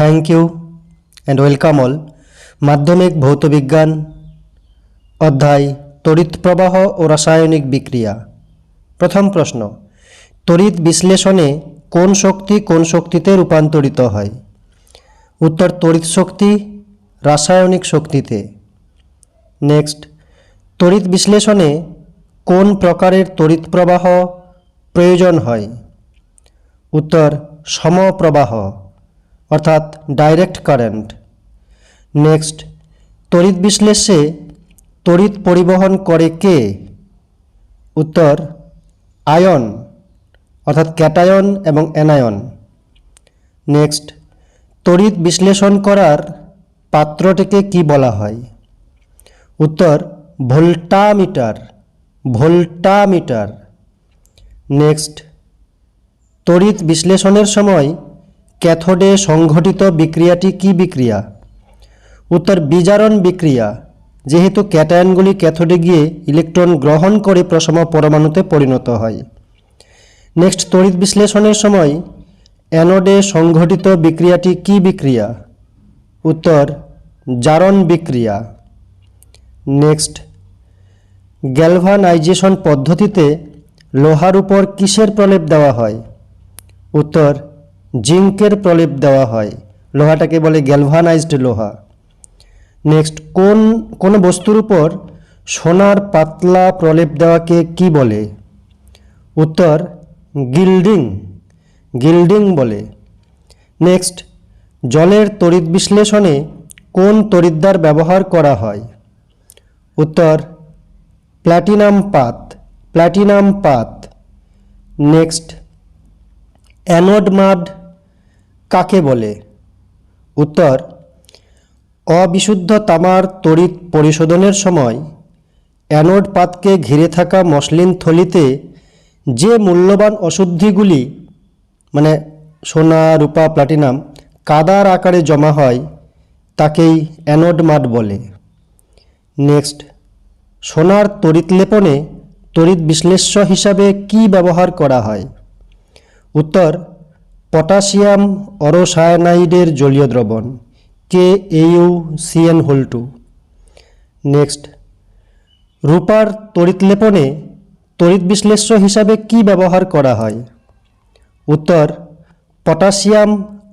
Thank you and welcome all Madhyamik ভৌতবিজ্ঞান অধ্যায় তড়িৎ প্রবাহ ও রাসায়নিক বিক্রিয়া প্রথম প্রশ্ন তড়িৎ বিশ্লেষণে কোন শক্তি কোন শক্তিতে রূপান্তরিত হয় উত্তর তড়িৎ শক্তি রাসায়নিক শক্তিতে নেক্সট তড়িৎ বিশ্লেষণে কোন প্রকারের তড়িৎ প্রবাহ প্রয়োজন হয় উত্তর সমপ্রবাহ অর্থাৎ ডাইরেক্ট কারেন্ট নেক্সট তড়িৎ বিশ্লেষে তড়িৎ পরিবহন করে কে? উত্তর, আয়ন, অর্থাৎ ক্যাটায়ন এবং অ্যানায়ন। নেক্সট তড়িৎ বিশ্লেষণ করার পাত্রটিকে কি বলা হয়? উত্তর, ভোল্টামিটার ভোল্টামিটার। নেক্সট তড়িৎ বিশ্লেষণের সময় ক্যাথোডে সংঘটিত বিক্রিয়াটি কি বিক্রিয়া? উত্তর, বিজারণ বিক্রিয়া। যেহেতু ক্যাটায়নগুলি ক্যাথোডে গিয়ে ইলেকট্রন গ্রহণ করে প্রসম পরমাণুতে পরিণত হয়। নেক্সট, তড়িৎ বিশ্লেষণের সময় অ্যানোডে সংঘটিত বিক্রিয়াটি কি বিক্রিয়া? উত্তর, জারণ বিক্রিয়া। নেক্সট, গ্যালভানাইজেশন পদ্ধতিতে লোহার উপর কিসের প্রলেপ দেওয়া হয়? উত্তর জিঙ্কের প্রলেপ দেওয়া হয়। লোহাটাকে বলে গ্যালভানাইজড লোহা। নেক্সট, কোন কোন বস্তুর উপর সোনার পাতলা প্রলেপ দেওয়াকে কি বলে? উত্তর, গিল্ডিং গিল্ডিং বলে। নেক্সট, জলের তড়িৎ বিশ্লেষণে কোন তড়িৎদ্বার ব্যবহার করা হয়? উত্তর, প্ল্যাটিনাম পাত প্ল্যাটিনাম পাত। নেক্সট, অ্যানোড মাড কাকে বলে? উত্তর, অবিশুদ্ধ তামার তড়িৎ পরিশোধনের সময় অ্যানোড পাতকে ঘিরে থাকা মসলিন থলিতে যে মূল্যবান অশুদ্ধিগুলি মানে সোনা, রূপা, প্লাটিনাম, কাদার আকারে জমা হয়, তাকেই অ্যানোড মাড বলে। নেক্সট, সোনার তড়িৎ লেপনে তড়িৎ বিশ্লেষ্য হিসাবে কি ব্যবহার করা হয়? উত্তর পটাশিয়াম অরোসায়ানাইডের জলীয় দ্রবণ K AU CN whole two. Next, রূপার তড়িৎ লেপনে তড়িৎ বিশ্লেষ্য হিসাবে কি ব্যবহার করা হয়? উত্তর, পটাশিয়াম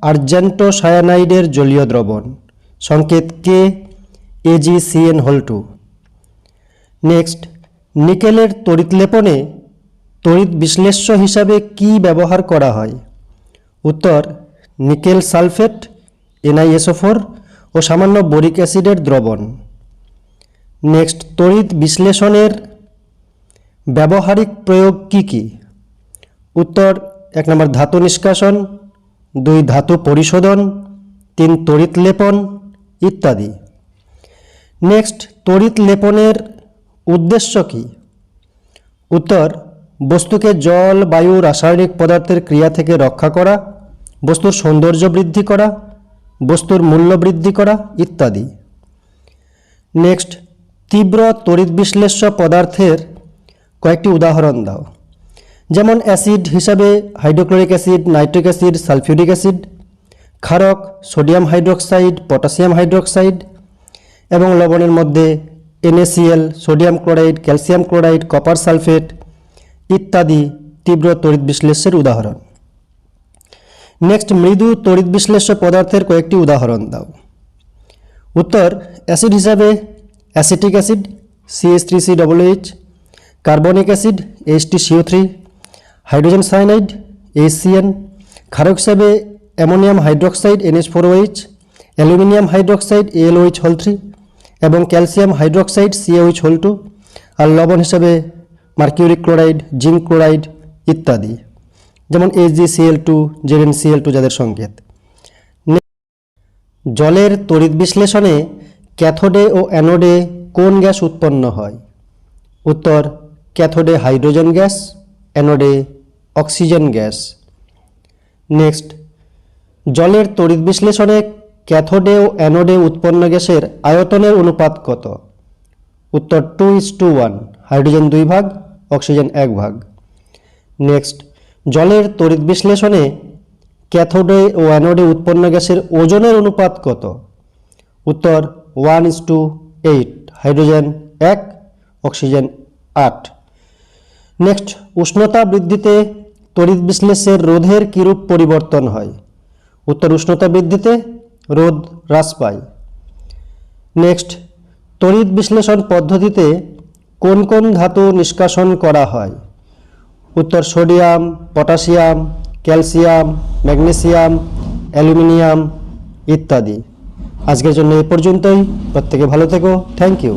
আর্জেন্টো সায়ানাইডের জলীয় দ্রবণ, সংকেত K AG CN whole two. Next, নিকেলের তড়িৎ লেপনে তড়িৎ বিশ্লেষ্য হিসাবে কি ব্যবহার করা হয়? উত্তর, নিকেল সালফেট এনআইএসও ও সামান্য বোরিক অ্যাসিডের দ্রবণ। নেক্সট, তড়িৎ বিশ্লেষণের ব্যবহারিক প্রয়োগ কি কি? উত্তর, এক নম্বর ধাতু নিষ্কাশন, দুই ধাতু পরিশোধন, তিন তড়িৎ লেপন ইত্যাদি। নেক্সট, তড়িৎ লেপনের উদ্দেশ্য কি? উত্তর, বস্তুকে জল, বায়ু, রাসায়নিক পদার্থের ক্রিয়া থেকে রক্ষা করা। বস্তুর সৌন্দর্য বৃদ্ধি করা, বস্তুর মূল্য বৃদ্ধি করা ইত্যাদি। নেক্সট, তীব্র তড়িৎ বিশ্লেষ্য পদার্থের কয়েকটি উদাহরণ দাও। যেমন অ্যাসিড হিসাবে hydrochloric acid, nitric acid, sulphuric acid, ক্ষারক, sodium hydroxide, potassium hydroxide এবং লবণের মধ্যে NaCl sodium chloride, calcium chloride, copper sulphate ইত্যাদি তীব্র তড়িৎ বিশ্লেষ্যের উদাহরণ। নেক্সট মৃদু তড়িৎ বিশ্লেষ্য পদার্থের কয়েকটি উদাহরণ দাও। উত্তর, অ্যাসিড হিসাবে acetic acid CS three C double H carbonic acid H T CO three hydrogen cyanide HCN ক্ষারক হিসাবে ammonium hydroxide NH four OH aluminium hydroxide ALOH whole three এবং calcium hydroxide CH whole two আর লবণ হিসাবে mercuric chloride, zinc chloride ইত্যাদি। যেমন HGCL two ZN CL two যাদের সংকেত। জলের তড়িৎ বিশ্লেষণে ক্যাথোডে ও অ্যানোডে কোন গ্যাস উৎপন্ন হয়? উত্তর, ক্যাথোডে হাইড্রোজেন গ্যাস, অ্যানোডে অক্সিজেন গ্যাস। নেক্সট, জলের তড়িৎ বিশ্লেষণে ক্যাথোডে ও অ্যানোডে উৎপন্ন গ্যাসের আয়তনের অনুপাত কত? উত্তর two is two one hydrogen দুই ভাগ, অক্সিজেন এক ভাগ। নেক্সট জলের তড়িৎ বিশ্লেষণে ক্যাথোডে ও অ্যানোডে উৎপন্ন গ্যাসের ওজনের অনুপাত কত? উত্তর one is two eight, hydrogen এক, অক্সিজেন আট। নেক্সট, উষ্ণতা বৃদ্ধিতে তড়িৎ বিশ্লেষের রোধের কিরূপ পরিবর্তন হয়? উত্তর, উষ্ণতা বৃদ্ধিতে রোধ হ্রাস পায়। নেক্সট, তড়িৎ বিশ্লেষণ পদ্ধতিতে কোন কোন ধাতু নিষ্কাশন করা হয়? উত্তর sodium, potassium, calcium, magnesium, aluminium ইত্যাদি। আজকের জন্য এ পর্যন্তই। প্রত্যেকে ভালো থেকো। Thank you